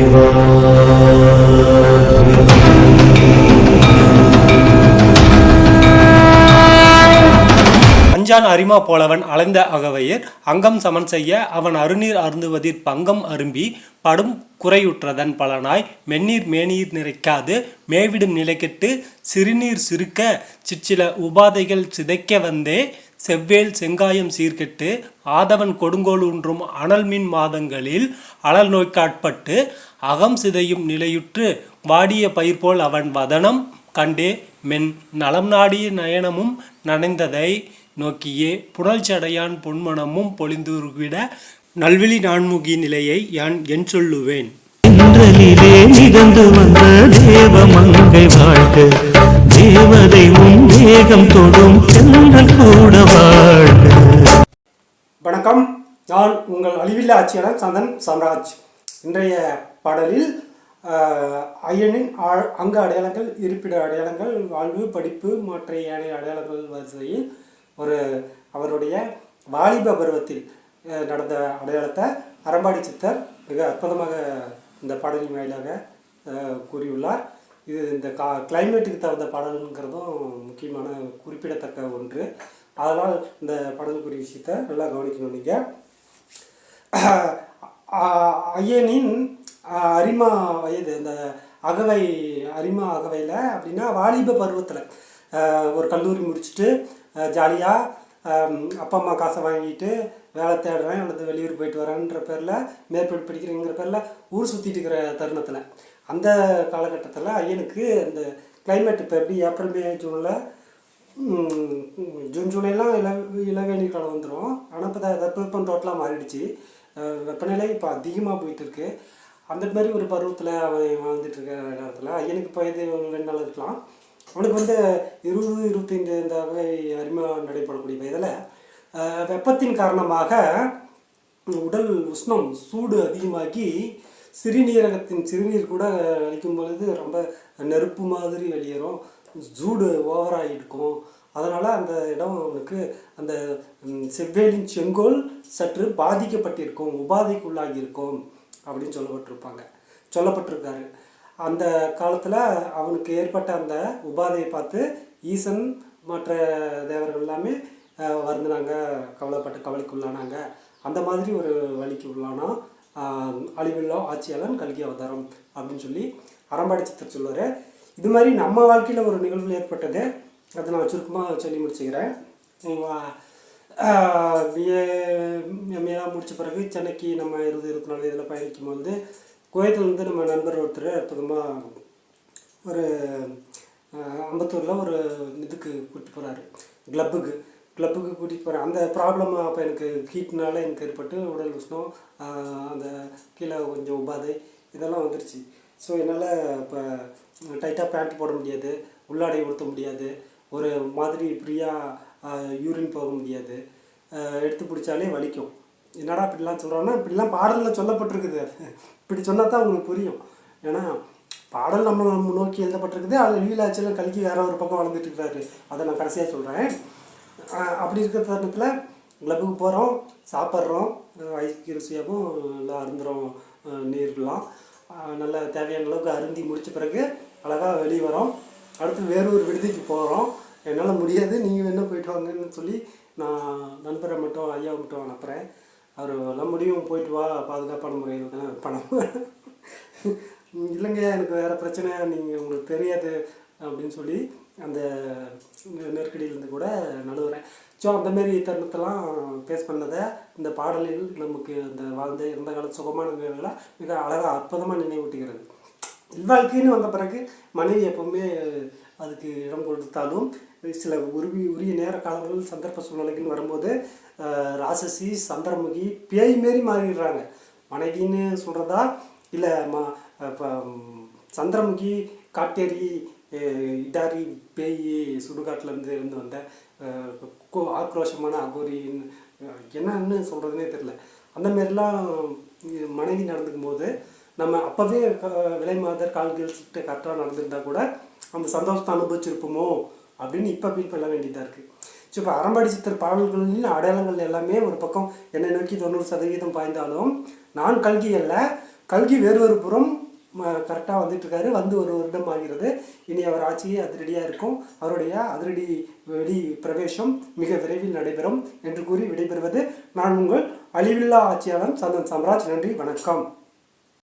Shiva. Anjaan அரிமா போலவன் அலைந்த அகவையர் அங்கம் சமன் செய்ய அவன் அருநீர் அருந்துவதிற் பங்கம் அரும்பி படும் குறையுற்றதன் பலனாய் மென்னீர் மேனீர் நிறைக்காது மேவிடும் நிலைக்கெட்டு சிறுநீர் சிறுக்க சிற்சில உபாதைகள் சிதைக்க வந்தே செவ்வேல் செங்காயம் சீர்கெட்டு ஆதவன் கொடுங்கோல் உன்றும் அனல் மின் மாதங்களில் அனல் நோய்க்காட்பட்டு அகம் சிதையும் நிலையுற்று வாடிய பயிர் போல் அவன் வதனம் கண்டே மென் நலம் நாடிய நயனமும் நனைந்ததை நோக்கியே புனல் சடையான் பொன்மனமும் பொலிந்துருவிட நல்விழி நான்முகி நிலையை யான் என் சொல்லுவேன். தென்றலிலே மிதந்து வந்த தேவமங்கை வாழ்க. தேவதை உன் வேகம் தொடும் கூட வாழ்க. வணக்கம். நான் உங்கள் அழிவில்லா ஆட்சியாளர் சந்தன் சாம்ராஜ். இன்றைய பாடலில் அயனின் ஆ- அங்க அடையாளங்கள் இருப்பிட அடையாளங்கள் வாழ்வு படிப்பு மற்ற ஏனைய அடையாளங்கள் வரிசையில் ஒரு அவருடைய வாலிப பருவத்தில் நடந்த அடையாளத்தை அறம்பாடி சித்தர் மிக அற்புதமாக இந்த பாடலின் வாயிலாக கூறியுள்ளார் இது இந்த கா கிளைமேட்டுக்கு தகுந்த பாடல்ங்கிறதும் முக்கியமான குறிப்பிடத்தக்க ஒன்று அதனால் இந்த பாடல் விஷயத்தை நல்லா கவனிக்கணும் நீங்கள் ஐயனின் அரிமா வயது இந்த அகவை அரிமா அகவையில் அப்படின்னா வாலிப பருவத்தில். ஒரு கல்லூரி முடிச்சுட்டு ஜாலியாக அப்பா அம்மா காசை வாங்கிட்டு வேலை தேடுறேன் அல்லது வெளியூர் போயிட்டு வரேன்ற பேரில் மேற்படி படிக்கிறேங்கிற பேரில் ஊர் சுற்றிட்டு இருக்கிற தருணத்தில். அந்த காலகட்டத்தில் ஐயனுக்கு அந்த கிளைமேட் இப்போ எப்படி ஏப்ரல் மே ஜூனில் ஜூன் ஜூலைலாம் இள இளவேணி காலம் வந்துடும் ஆனால் இப்போ வெப்பம் டோட்டலாக மாறிடுச்சு. வெப்பநிலை இப்போ அதிகமாக போயிட்டுருக்கு அந்த மாதிரி ஒரு பருவத்தில் அவன் வாழ்ந்துட்டு இருக்க நேரத்தில் ஐயனுக்கு இப்போ ரெண்டு நாள் இருக்கலாம். அவனுக்கு வந்து இருபது இருபத்தைந்து இந்த வகை அறிமுகம் நடைபெறக்கூடிய வயதில் வெப்பத்தின் காரணமாக உடல் உஷ்ணம் சூடு அதிகமாகி சிறுநீரகத்தின் சிறுநீர் கூட அழிக்கும் பொழுது ரொம்ப நெருப்பு மாதிரி வெளியேறும் சூடு ஓவராக இருக்கும் அதனால் அந்த இடம் அவனுக்கு அந்த செவ்வேலின் செங்கோல் சற்று பாதிக்கப்பட்டிருக்கும் உபாதைக்குள்ளாகி இருக்கும் அப்படின்னு சொல்லப்பட்டிருப்பாங்க. சொல்லப்பட்டிருக்காரு. அந்த காலத்தில் அவனுக்கு ஏற்பட்ட அந்த உபாதையை பார்த்து ஈசன் மற்ற தேவர்கள் எல்லாமே வருந்தினாங்க கவலைப்பட்டு கவலைக்குள்ளானாங்க. அந்த மாதிரி ஒரு வழிக்கு உள்ளானா ஆஹ், அழிவில்லா ஆட்சியாளன் கல்கி அவதாரம் அப்படின்னு சொல்லி அறம்பாடி சித்தர் சொல்லுவார். இது மாதிரி நம்ம வாழ்க்கையில் ஒரு நிகழ்வு ஏற்பட்டது. அதை நான் சுருக்கமாக சொல்லி முடிச்சுக்கிறேன். பிஏ எம்ஏலாம் முடித்த பிறகு சென்னைக்கு நம்ம இருபது இருபத்தி நாலு இதில் பயணிக்கும் போது குவைத்திலேருந்து நம்ம நண்பர் ஒருத்தர் அற்புதமாக ஒரு அம்பத்தூரில் ஒரு இதுக்கு கூட்டிட்டு போகிறாரு கிளப்புக்கு. கிளப்புக்கு கூட்டிகிட்டு போகிறேன் அந்த ப்ராப்ளம் அப்போ எனக்கு ஹீட்னால எனக்கு ஏற்பட்டு உடல் உஷ்ணம் அந்த கீழே கொஞ்சம் உபாதை இதெல்லாம் வந்துருச்சு. ஸோ என்னால் இப்போ டைட்டாக பேண்ட் போட முடியாது உள்ளாடை உடுத்த முடியாது. ஒரு மாதிரி ஃப்ரீயாக யூரின் போக முடியாது. எடுத்து பிடிச்சாலே வலிக்கும். என்னடா இப்படிலாம் சொல்கிறோன்னா இப்படிலாம் பாடலில் சொல்லப்பட்டிருக்குது. அது இப்படி சொன்னால் தான் உங்களுக்கு புரியும். ஏன்னா பாடல் நம்ம நம்ம நோக்கி எழுதப்பட்டிருக்குது. அது லீலாச்சலம் கல்கி வேற ஒரு பக்கம் வளர்ந்துட்டு இருக்கிறாரு அதை நான் கடைசியாக சொல்கிறேன் அப்படி இருக்கிற தருணத்தில் கிளப்புக்கு போகிறோம் சாப்பிட்றோம். ஐஸ்க்கு சுயாவும் நல்லா அருந்துறோம் நீர்லாம் நல்ல தேவையான அளவுக்கு அருந்தி முடித்த பிறகு அழகாக வெளியே வரோம். அடுத்து வேறு ஒரு விடுதிக்கு போகிறோம் என்னால் முடியாது நீங்கள் வேணால் போயிட்டு வாங்கன்னு சொல்லி நான் நண்பரை மட்டும் ஐயாவை மட்டும் அனுப்புகிறேன் அவர் எல்லாம் முடியும் போயிட்டு வா பாதுகாப்பான முறையில் தானே பணம் இல்லைங்க எனக்கு வேறு பிரச்சனை நீங்கள் உங்களுக்கு தெரியாது அப்படின்னு சொல்லி அந்த நெருக்கடியிலேருந்து கூட நழுவுறேன். ஸோ அந்தமாரி தருணத்தெல்லாம் ஃபேஸ் பண்ணதை இந்த பாடலில் நமக்கு அந்த வாழ்ந்த இருந்த கால சுகமான நினைவுகளை மிக அழகாக அற்புதமாக நினைவூட்டுகிறது. இல்வாழ்க்கைன்னு வந்த பிறகு மனைவி எப்பவுமே அதுக்கு இடம் கொடுத்தாலும் சில உருவி உரிய நேர காலங்கள் சந்தர்ப்ப சூழ்நிலைக்குன்னு வரும்போது ராசசி சந்திரமுகி பேய் மாரி மாறிடுறாங்க. மனைவின்னு சொல்கிறதா இல்லை ம இப்போ சந்திரமுகி காட்டேரி இடாரி பேய் சுடுகாட்டிலேருந்து இருந்து வந்த கோ- ஆக்ரோஷமான அகோரின்னு என்னன்னு சொல்கிறதுனே தெரில அந்த மாரிலாம் மனைவி நடந்துக்கும் போது நம்ம அப்போவே விலை மாதர் கால்கள் சிட்டு கரெக்டாக நடந்திருந்தா கூட அந்த சந்தோஷத்தை அனுபவிச்சிருப்போமோ அப்படின்னு இப்போ ஃபீல் பண்ண வேண்டியதாக இருக்குது ஸோ இப்போ அறம்பாடி சித்தர் பாடல்களின் அடையாளங்கள் எல்லாமே ஒரு பக்கம் என்னை நோக்கி தொண்ணூறு சதவீதம் பாய்ந்தாலும் நான் கல்கி அல்ல கல்கி வேறு ஒரு புறம் கரெக்டாக வந்துட்டுருக்காரு. வந்து ஒரு வருடம் ஆகிறது. இனி அவர் ஆட்சி அதிரடியாக இருக்கும். அவருடைய அதிரடி வெளி பிரவேசம் மிக விரைவில் நடைபெறும் என்று கூறி விடைபெறுவது நான் உங்கள் அழிவில்லா ஆட்சியாளன் சந்தன் சாம்ராஜ். நன்றி வணக்கம்.